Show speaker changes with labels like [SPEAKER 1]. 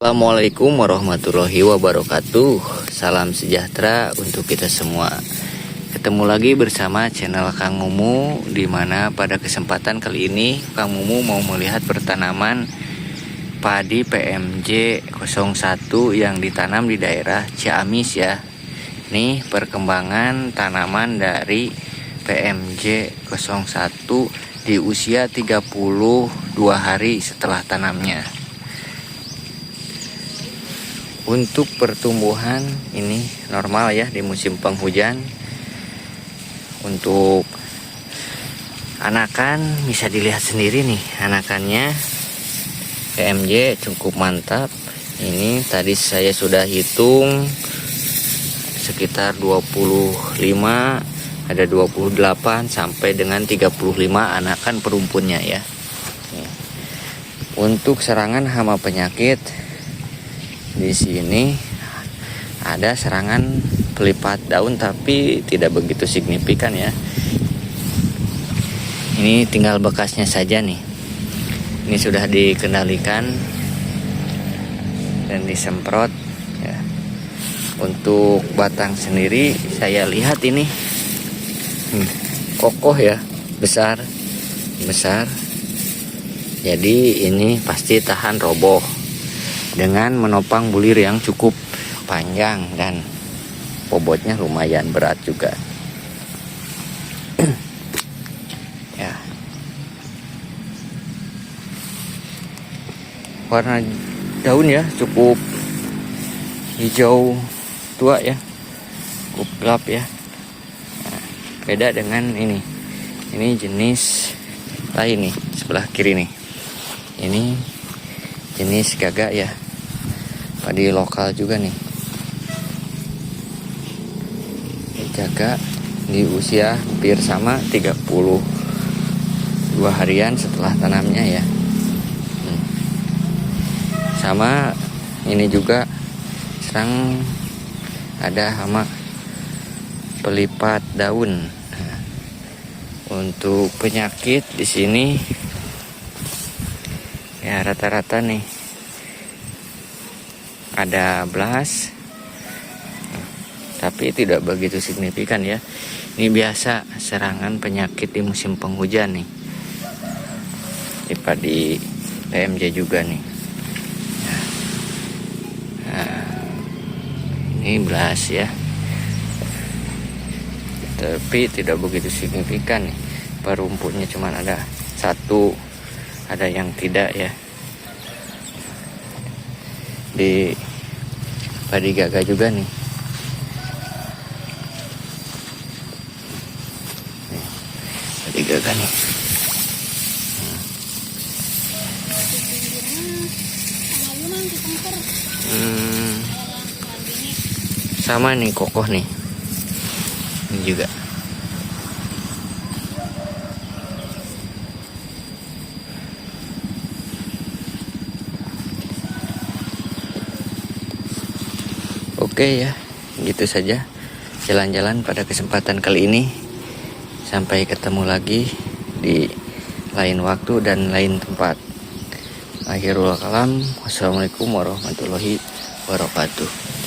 [SPEAKER 1] Assalamualaikum warahmatullahi wabarakatuh. Salam sejahtera untuk kita semua. Ketemu lagi bersama channel Kang Mumu Di mana pada kesempatan kali ini Kang Mumu mau melihat pertanaman Padi PMJ 01 yang ditanam di daerah Ciamis ya. Ini perkembangan tanaman dari PMJ 01 Di usia 32 hari setelah tanamnya untuk pertumbuhan ini normal ya di musim penghujan. Untuk anakan bisa dilihat sendiri nih anakannya. PMJ cukup mantap. Ini tadi saya sudah hitung sekitar 25 ada 28 sampai dengan 35 anakan perumpunnya ya. Untuk serangan hama penyakit di sini ada serangan pelipat daun tapi tidak begitu signifikan ya. Ini tinggal bekasnya saja nih. Ini sudah dikendalikan dan disemprot ya. untuk batang sendiri saya lihat ini hmm, kokoh ya besar besar. Jadi ini pasti tahan roboh dengan menopang bulir yang cukup panjang dan bobotnya lumayan berat juga. Ya. Warna daun ya cukup hijau tua ya cukup gelap ya. Nah, beda dengan ini. Ini jenis lain nih sebelah kiri nih. Ini jenis gagak ya. Padi lokal juga nih. Jaga di usia hampir sama 32 harian setelah tanamnya ya. Hmm. sama ini juga serang ada hama pelipat daun. Untuk penyakit di sini ya rata-rata nih ada belas tapi tidak begitu signifikan ya. Ini biasa serangan penyakit di musim penghujan nih. Di padi PMJ juga nih. Nah, ini belas ya. Tapi tidak begitu signifikan nih. Perumputnya cuma ada satu ada yang tidak ya di padi gagah juga nih. Padi gagah nih. Hmm, sama nih kokoh nih. Ini juga Oke ya, gitu saja jalan-jalan pada kesempatan kali ini. Sampai ketemu lagi di lain waktu dan lain tempat. Akhirul kalam. Wassalamualaikum warahmatullahi wabarakatuh.